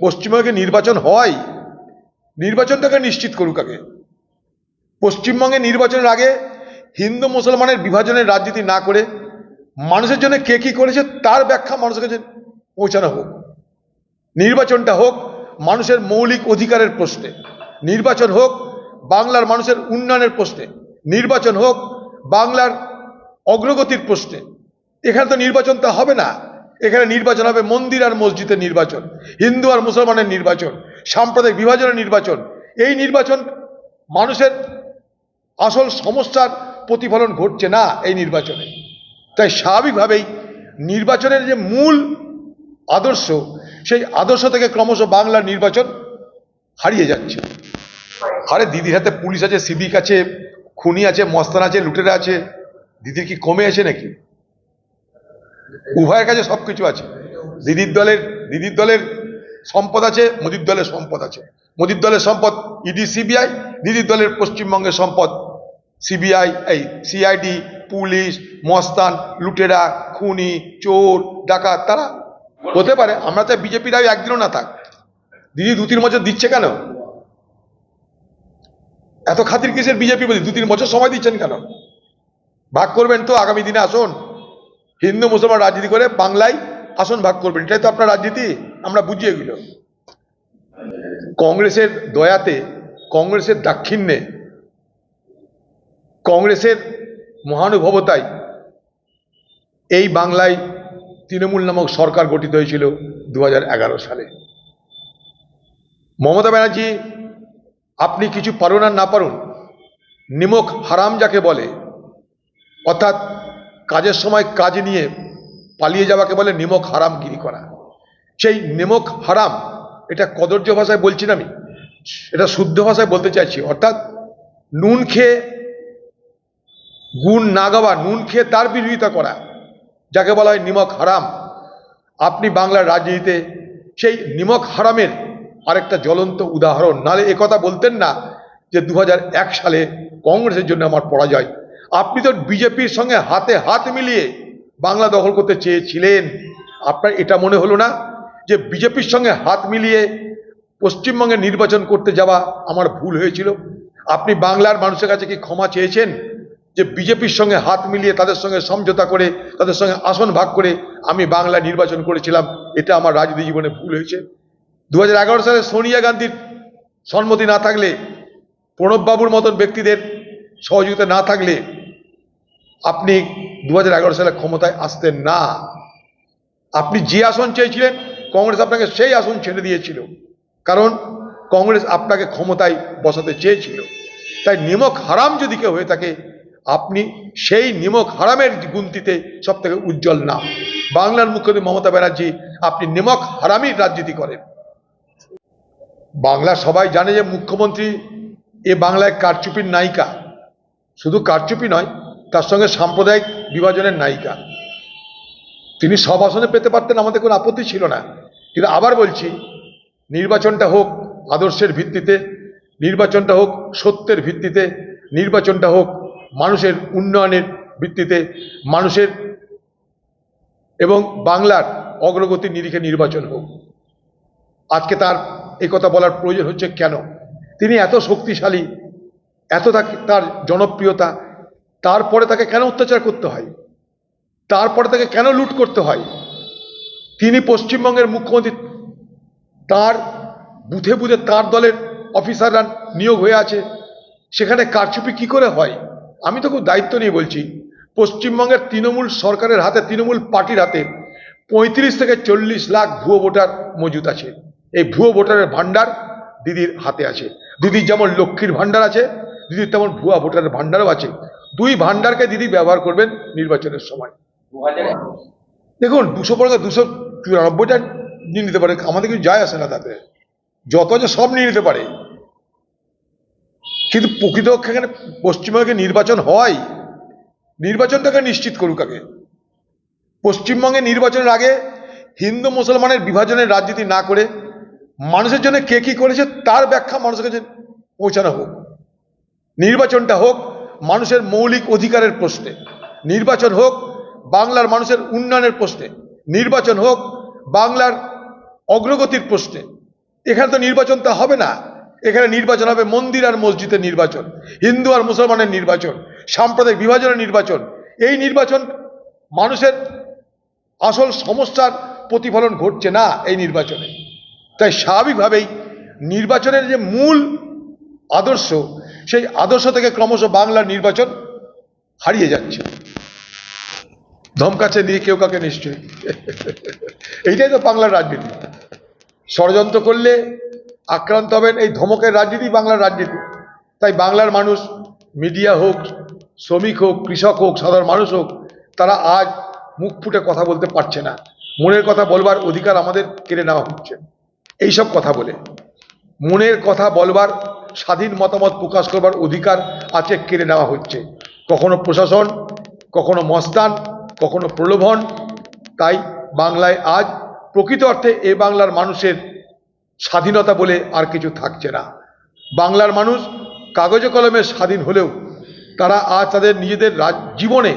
পশ্চিমবঙ্গে নির্বাচন হয়, নির্বাচনটাকে নিশ্চিত করুক আগে। পশ্চিমবঙ্গে নির্বাচনের আগে হিন্দু মুসলমানের বিভাজনের রাজনীতি না করে মানুষের জন্য কে কি করেছে তার ব্যাখ্যা মানুষের কাছে পৌঁছানো হোক। নির্বাচনটা হোক মানুষের মৌলিক অধিকারের প্রশ্নে। নির্বাচন হোক বাংলার মানুষের উন্নয়নের প্রশ্নে। নির্বাচন হোক বাংলার অগ্রগতির প্রশ্নে। এখানে তো নির্বাচন নির্বাচনটা হবে না। এখানে নির্বাচন হবে মন্দির আর মসজিদের নির্বাচন, হিন্দু আর মুসলমানের নির্বাচন, সাম্প্রদায়িক বিভাজনের নির্বাচন। এই নির্বাচন মানুষের আসল সমস্যার প্রতিফলন ঘটছে না এই নির্বাচনে। তাই স্বাভাবিকভাবেই নির্বাচনের যে মূল আদর্শ, সেই আদর্শ থেকে ক্রমশ বাংলার নির্বাচন হারিয়ে যাচ্ছে। আরে দিদির হাতে পুলিশ আছে, সিভিক আছে, খুনি আছে, মস্তান আছে, লুটেরা আছে, দিদির কি কমে আছে নাকি? উভয়ের কাছে সব কিছু আছে। দিদির দলের দিদির দলের সম্পদ আছে, মোদির দলের সম্পদ আছে। মোদির দলের সম্পদ ইডি, সিবিআই, দিদির দলের পশ্চিমবঙ্গের সম্পদ সিবিআই, এই সিআইডি, পুলিশ, মস্তান, লুটেরা, খুনি, চোর, ডাকাত, তারা হতে পারে, আমরা তো বিজেপির আগে একদিনও না থাক। দিদি দু তিন বছর দিচ্ছে কেন? এত খাতির কিসের বিজেপি বলি দু তিন বছর সময় দিচ্ছেন কেন? ভাগ করবেন তো আগামী দিনে, আসুন। হিন্দু, মুসলমান রাজনীতি করে বাংলায় আসন ভাগ করবেন। এটাই তো আপনার রাজনীতি, আমরা বুঝি এগুলো কংগ্রেসের দয়াতে, কংগ্রেসের দাক্ষিণ্যে, কংগ্রেসের মহানুভবতায় এই বাংলায় তৃণমূল নামক সরকার গঠিত হয়েছিল দু হাজার এগারো সালে। মমতা ব্যানার্জি, আপনি কিছু পারুন আর না পারুন, নিমক হারাম যাকে বলে, অর্থাৎ কাজের সময় কাজ নিয়ে পালিয়ে যাওয়াকে বলে নিমক হারাম গিরি করা। সেই নিমক হারাম, এটা কদর্য ভাষায় বলছি না আমি, এটা শুদ্ধ ভাষায় বলতে চাইছি। অর্থাৎ নুন খেয়ে গুণ না গাওয়া নুন খেয়ে তার বিরোধিতা করা, যাকে বলা হয় নিমক হারাম। আপনি বাংলার রাজনীতিতে সেই নিমক হারামের আরেকটা জ্বলন্ত উদাহরণ। নালে একথা বলতেন না যে দু হাজার এক সালে কংগ্রেসের জন্য আমার পরাজয়। আপনি তো বিজেপির সঙ্গে হাতে হাত মিলিয়ে বাংলা দখল করতে চেয়েছিলেন। আপনার এটা মনে হলো না যে বিজেপির সঙ্গে হাত মিলিয়ে পশ্চিমবঙ্গে নির্বাচন করতে যাওয়া আমার ভুল হয়েছিল? আপনি বাংলার মানুষের কাছে কি ক্ষমা চেয়েছেন যে বিজেপির সঙ্গে হাত মিলিয়ে তাদের সঙ্গে সমঝোতা করে, তাদের সঙ্গে আসন ভাগ করে আমি বাংলা নির্বাচন করেছিলাম? এটা আমার রাজনীতি জীবনে ভুল হয়েছে। দু হাজার এগারো সালে সোনিয়া গান্ধীর সম্মতি না থাকলে, প্রণববাবুর মতন ব্যক্তিদের সহযোগিতা না থাকলে আপনি দু হাজার এগারো সালে ক্ষমতায় আসতেন না। আপনি যে আসন চেয়েছিলেন, কংগ্রেস আপনাকে সেই আসন ছেড়ে দিয়েছিল। কারণ কংগ্রেস আপনাকে ক্ষমতায় বসাতে চেয়েছিল। তাই নিমক হারাম যদি কেউ হয়ে থাকে, আপনি সেই নিমক হারামের গুনতিতে সব থেকে উজ্জ্বল নাম। বাংলার মুখ্যমন্ত্রী মমতা ব্যানার্জি, আপনি নিমক হারামই রাজনীতি করেন। বাংলা সবাই জানে যে মুখ্যমন্ত্রী এ বাংলায় কারচুপির নায়িকা। শুধু কারচুপি নয় তার সঙ্গে সাম্প্রদায়িক বিভাজনের নায়িকা। তিনি সব আসনে পেতে পারতেন আমাদের কোনো আপত্তি ছিল না। কিন্তু আবার বলছি, নির্বাচনটা হোক আদর্শের ভিত্তিতে, নির্বাচনটা হোক সত্যের ভিত্তিতে, নির্বাচনটা হোক মানুষের উন্নয়নের ভিত্তিতে, মানুষের এবং বাংলার অগ্রগতি নিরিখে নির্বাচন হোক। আজকে তার এই কথা বলার প্রয়োজন হচ্ছে কেন? তিনি এত শক্তিশালী, এত তার জনপ্রিয়তা তারপরে তাকে কেন অত্যাচার করতে হয়? তারপরে তাকে কেন লুট করতে হয়? তিনি পশ্চিমবঙ্গের মুখ্যমন্ত্রী, তার বুথে বুথে তার দলের অফিসাররা নিয়োগ হয়ে আছে। সেখানে কারচুপি কি করে হয়? আমি তো খুব দায়িত্ব নিয়ে বলছি, পশ্চিমবঙ্গের তৃণমূল সরকারের হাতে, তৃণমূল পার্টির হাতে পঁয়ত্রিশ থেকে চল্লিশ লাখ ভুয়ো ভোটার মজুত আছে। এই ভুয়ো ভোটারের ভাণ্ডার দিদির হাতে আছে। দিদির যেমন লক্ষ্মীর ভাণ্ডার আছে, দিদির তেমন ভুয়া ভোটারের ভাণ্ডারও আছে। দুই ভান্ডারকে দিদি ব্যবহার করবেন নির্বাচনের সময়। দেখুন দুশো পড়ে দুশো চুরানব্বইটা নিয়ে নিতে পারে আমাদের কিছু যায় আসে না তাতে। যত আছে সব নিয়ে নিতে পারে। কিন্তু প্রকৃতপক্ষে এখানে পশ্চিমবঙ্গে নির্বাচন হয়। নির্বাচনটাকে নিশ্চিত করুক আগে। পশ্চিমবঙ্গে নির্বাচনের আগে হিন্দু মুসলমানের বিভাজনের রাজনীতি না করে মানুষের জন্য কে কি করেছে তার ব্যাখ্যা মানুষের কাছে পৌঁছানো হোক। নির্বাচনটা হোক মানুষের মৌলিক অধিকারের প্রশ্নে। নির্বাচন হোক, বাংলার মানুষের উন্নয়নের প্রশ্নে। নির্বাচন হোক, বাংলার অগ্রগতির প্রশ্নে। এখানে তো নির্বাচন তা হবে না। এখানে নির্বাচন হবে মন্দির আর মসজিদের নির্বাচন, হিন্দু আর মুসলমানের নির্বাচন, সাম্প্রদায়িক বিভাজনের নির্বাচন। এই নির্বাচন মানুষের আসল সমস্যার প্রতিফলন ঘটছে না এই নির্বাচনে। তাই স্বাভাবিকভাবেই নির্বাচনের যে মূল আদর্শ, সেই আদর্শ থেকে ক্রমশ বাংলার নির্বাচন হারিয়ে যাচ্ছে। ধমকাচ্ছে নিয়ে কেউ কাকে নিশ্চয়ই। এইটাই তো বাংলার রাজনীতি। ষড়যন্ত্র করলে আক্রান্ত হবেন এই ধমকের রাজনীতি বাংলার রাজনীতি। তাই বাংলার মানুষ, মিডিয়া হোক, শ্রমিক হোক, কৃষক হোক, সাধারণ মানুষ হোক, তারা আজ মুখ ফুটে কথা বলতে পারছে না। মনের কথা বলবার অধিকার আমাদের কেড়ে নেওয়া হচ্ছে। এইসব কথা বলে। মনের কথা বলবার স্বাধীন মতামত প্রকাশ করবার অধিকার আছে কেড়ে নেওয়া হচ্ছে। কখনো প্রশাসন, কখনো মস্তান, কখনো প্রলোভন। তাই বাংলায় আজ প্রকৃত অর্থে এ বাংলার মানুষের স্বাধীনতা বলে আর কিছু থাকছে না। বাংলার মানুষ কাগজে কলমে স্বাধীন হলেও তারা আজ তাদের নিজেদের জীবনে,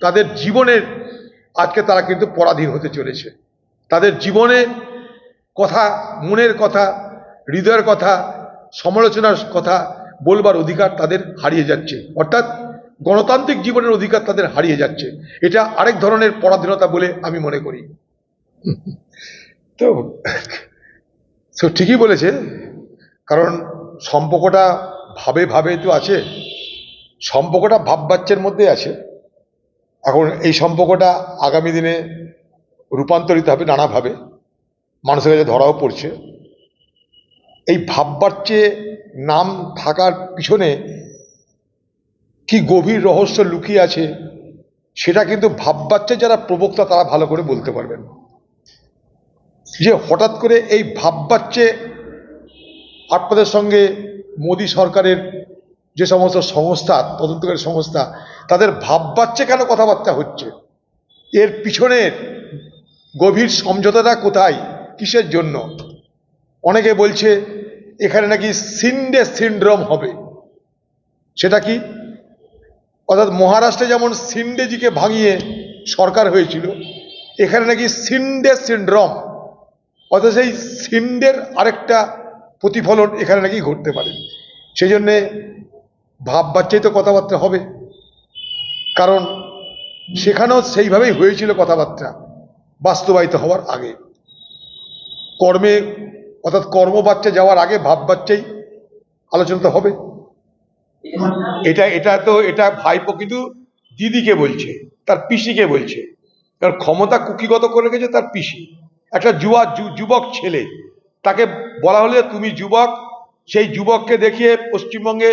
তাদের জীবনের, আজকে তারা কিন্তু পরাধীন হতে চলেছে। তাদের জীবনে কথা, মনের কথা, হৃদয়ের কথা সমালোচনার কথা বলবার অধিকার তাদের হারিয়ে যাচ্ছে। অর্থাৎ গণতান্ত্রিক জীবনের অধিকার তাদের হারিয়ে যাচ্ছে। এটা আরেক ধরনের পরাধীনতা বলে আমি মনে করি। তো তো ঠিকই বলেছে, কারণ সম্পর্কটা ভাবে ভাবে তো আছে, সম্পর্কটা ভাব বাচ্চার মধ্যে আছে। এখন এই সম্পর্কটা আগামী দিনে রূপান্তরিত হবে নানাভাবে, মানুষের কাছে ধরাও পড়ছে। এই ভাববাচ্চে নাম থাকার পিছনে কি গভীর রহস্য লুকিয়ে আছে, সেটা কিন্তু ভাববাচ্চে যারা প্রবক্তা তারা ভালো করে বলতে পারবেন। যে হঠাৎ করে এই ভাববাচ্চে আপনাদের সঙ্গে মোদী সরকারের যে সমস্ত সংস্থা, তদন্তকারী সংস্থা, তাদের ভাববাচ্চে কেন কথাবার্তা হচ্ছে? এর পিছনের গভীর সমঝোতাটা কোথায়? কিসের জন্য? অনেকে বলছে এখানে নাকি সিন্ডে সিন্ড্রোম হবে। সেটা কি? অর্থাৎ মহারাষ্ট্রে যেমন সিন্ডেজিকে ভাঙিয়ে সরকার হয়েছিল, এখানে নাকি সিন্ডে সিন্ড্রোম, অর্থাৎ সেই সিন্ডের আরেকটা প্রতিফলন এখানে নাকি ঘটতে পারে। সেই জন্যে ভাব বাচ্চাই তো কথাবার্তা হবে। কারণ সেখানেও সেইভাবেই হয়েছিল কথাবার্তা বাস্তবায়িত হওয়ার আগে। কর্মে অর্থাৎ কর্ম বাচ্চা যাওয়ার আগে ভাব বাচ্চাই আলোচনা তো হবে। এটা এটা তো, এটা ভাইপো কিন্তু দিদিকে বলছে, তার পিসিকে বলছে। কারণ ক্ষমতা কুকিগত করে রেখেছে তার পিসি। একটা যুবা যুবক ছেলে, তাকে বলা হলে তুমি যুবক, সেই যুবককে দেখিয়ে পশ্চিমবঙ্গে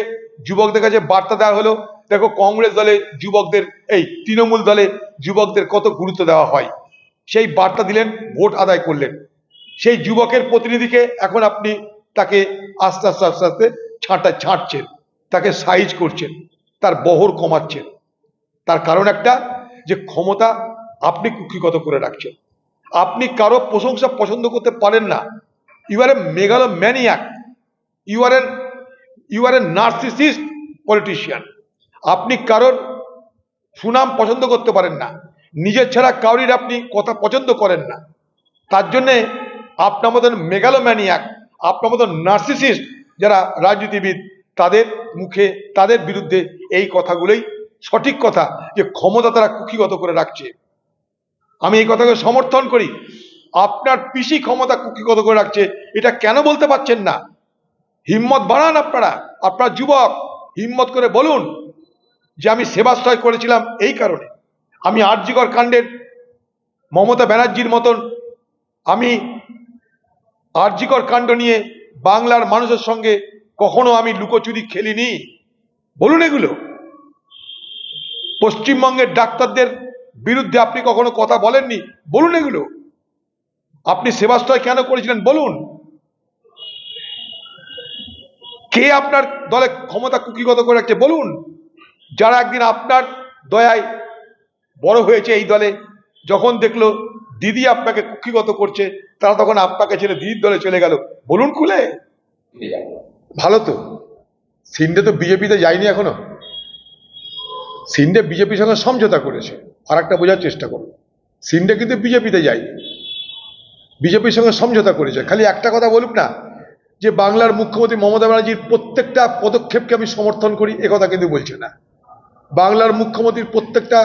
যুবকদের কাছে বার্তা দেওয়া হলো, দেখো কংগ্রেস দলে যুবকদের, এই তৃণমূল দলে যুবকদের কত গুরুত্ব দেওয়া হয়। সেই বার্তা দিলেন, ভোট আদায় করলেন। সেই যুবকের প্রতিনিধিকে এখন আপনি তাকে আস্তে আস্তে আস্তে আস্তে ছাঁটা ছাঁটছেন। তাকে সাইজ করছেন। তার বহর কমাচ্ছেন। তার কারণ একটা যে ক্ষমতা আপনি কুক্ষিগত করে রাখছেন। আপনি কারও প্রশংসা পছন্দ করতে পারেন না। You are a megalomaniac you are an you are a narcissist politician আপনি কারোর সুনাম পছন্দ করতে পারেন না। নিজের ছাড়া কাউরির আপনি কথা পছন্দ করেন না। তার জন্যে আপনার মতন মেগালোম্যানিয়াক আপনার মতন নার্সিসিস্ট যারা রাজনীতিবিদ, তাদের মুখে, তাদের বিরুদ্ধে এই কথাগুলোই সঠিক কথা যে ক্ষমতা তারা কুক্ষিগত করে রাখছে। আমি এই কথাকে সমর্থন করি। আপনার পিসি ক্ষমতা কুক্ষিগত করে রাখছে, এটা কেন বলতে পারছেন না? হিম্মত বাড়ান আপনারা, আপনার যুবক, হিম্মত করে বলুন যে আমি সেবাশ্রয় করেছিলাম এই কারণে। আমি আরজিকর কাণ্ডের, মমতা ব্যানার্জির মতন, আমি আরজিকর কাণ্ড নিয়ে বাংলার মানুষের সঙ্গে কখনো আমি লুকোচুরি খেলিনি। বলুন এগুলো। পশ্চিমবঙ্গের ডাক্তারদের বিরুদ্ধে আপনি কখনো কথা বলেননি? বলুন এগুলো। আপনি সেবাশ্রয় কেন করেছিলেন? বলুন। কে আপনার দলে ক্ষমতা কুকিগত করে রাখছে? বলুন। যারা একদিন আপনার দয়ায় বড় হয়েছে এই দলে, যখন দেখল দিদি আপনাকে কুক্ষিগত করছে, তারা তখন আপনাকে ছেড়ে দিদির দলে চলে গেল। বলুন খুলে। ভালো তো। সিন্ডে তো বিজেপিতে যায়নি এখনও। সিন্ডে বিজেপির সঙ্গে সমঝোতা করেছে। আর একটা বোঝার চেষ্টা করো সিন্ডে কিন্তু বিজেপিতে যায়নি। বিজেপির সঙ্গে সমঝোতা করেছে। খালি একটা কথা বলুক না, যে বাংলার মুখ্যমন্ত্রী মমতা ব্যানার্জির প্রত্যেকটা পদক্ষেপকে আমি সমর্থন করি, এ কথা কিন্তু বলছে না। বাংলার মুখ্যমন্ত্রীর প্রত্যেকটা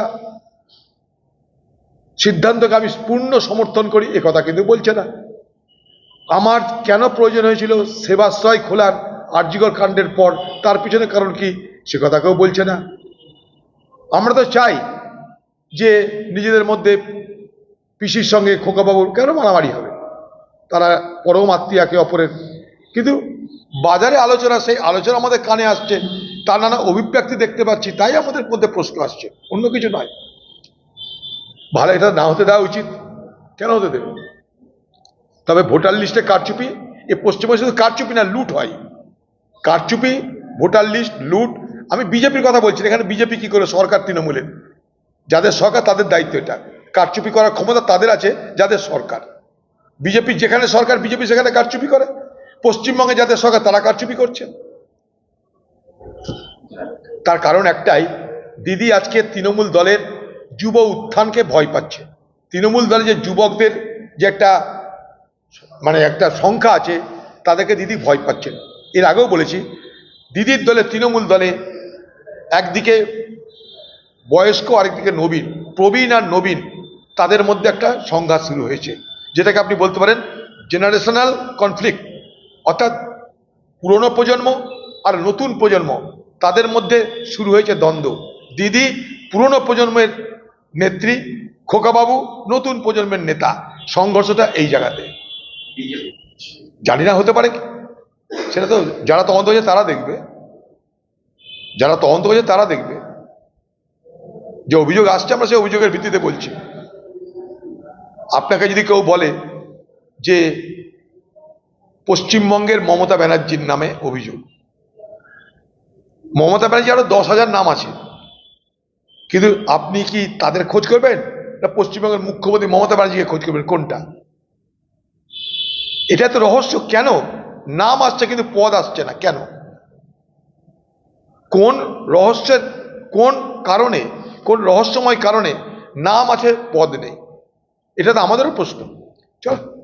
সিদ্ধান্তকে আমি পূর্ণ সমর্থন করি, এ কথা কিন্তু বলছে না। আমার কেন প্রয়োজন হয়েছিল সেবাশ্রয় খোলার আর্যিকর কাণ্ডের পর? তার পিছনে কারণ কি? সে কথা কেউ বলছে না। আমরা তো চাই যে নিজেদের মধ্যে পিসির সঙ্গে খোকাবাবুর কেন মারামারি হবে? তারা পরম আত্মীয় একে অপরের। কিন্তু বাজারে আলোচনা, সেই আলোচনা আমাদের কানে আসছে। তার নানা অভিব্যক্তি দেখতে পাচ্ছি, তাই আমাদের মধ্যে প্রশ্ন আসছে। অন্য কিছু নয়। ভালো এটা না হতে দেওয়া উচিত। কেন হতে দেবে? তবে ভোটার লিস্টে কারচুপি, এ পশ্চিমবঙ্গে শুধু কারচুপি না, লুট হয়। কারচুপি, ভোটার লিস্ট, লুট। আমি বিজেপির কথা বলছি এখানে বিজেপি কি করে? সরকার তৃণমূলের। যাদের সরকার, তাদের দায়িত্ব এটা। কারচুপি করার ক্ষমতা তাদের আছে, যাদের সরকার। বিজেপি যেখানে সরকার, বিজেপি সেখানে কারচুপি করে। পশ্চিমবঙ্গে যাদের সরকার, তারা কারচুপি করছে। তার কারণ একটাই, দিদি আজকে তৃণমূল দলের যুব উত্থানকে ভয় পাচ্ছে। তৃণমূল দলে যে যুবকদের যে একটা মানে একটা সংখ্যা আছে, তাদেরকে দিদি ভয় পাচ্ছেন। এর আগেও বলেছি, দিদির দলে, তৃণমূল দলে একদিকে বয়স্ক, আরেকদিকে নবীন, প্রবীণ আর নবীন, তাদের মধ্যে একটা সংঘাত শুরু হয়েছে। যেটাকে আপনি বলতে পারেন জেনারেশনাল কনফ্লিক্ট অর্থাৎ পুরনো প্রজন্ম আর নতুন প্রজন্ম, তাদের মধ্যে শুরু হয়েছে দ্বন্দ্ব। দিদি পুরনো প্রজন্মের নেত্রী, খোকাবাবু, নতুন প্রজন্মের নেতা, সংঘর্ষটা এই জায়গাতে। জানি না হতে পারে কি? সেটা তো যারা তদন্ত হয়েছে তারা দেখবে। যারা তদন্ত হয়েছে তারা দেখবে। যে অভিযোগ আসছে, আমরা সেই অভিযোগের ভিত্তিতে বলছি। আপনাকে যদি কেউ বলে যে পশ্চিমবঙ্গের মমতা ব্যানার্জির নামে অভিযোগ, মমতা ব্যানার্জি আরও দশ হাজার নাম আছে। কিন্তু আপনি কি তাদের খোঁজ করবেন? না পশ্চিমবঙ্গের মুখ্যমন্ত্রী মমতা ব্যানার্জিকে খোঁজ করবেন? কোনটা? এটা তো রহস্য কেন? নাম আসছে কিন্তু পদ আসছে না, কেন? কোন রহস্যের, কোন কারণে, কোন রহস্যময় কারণে নাম আছে, পদ নেই? এটা তো আমাদেরও প্রশ্ন। চল।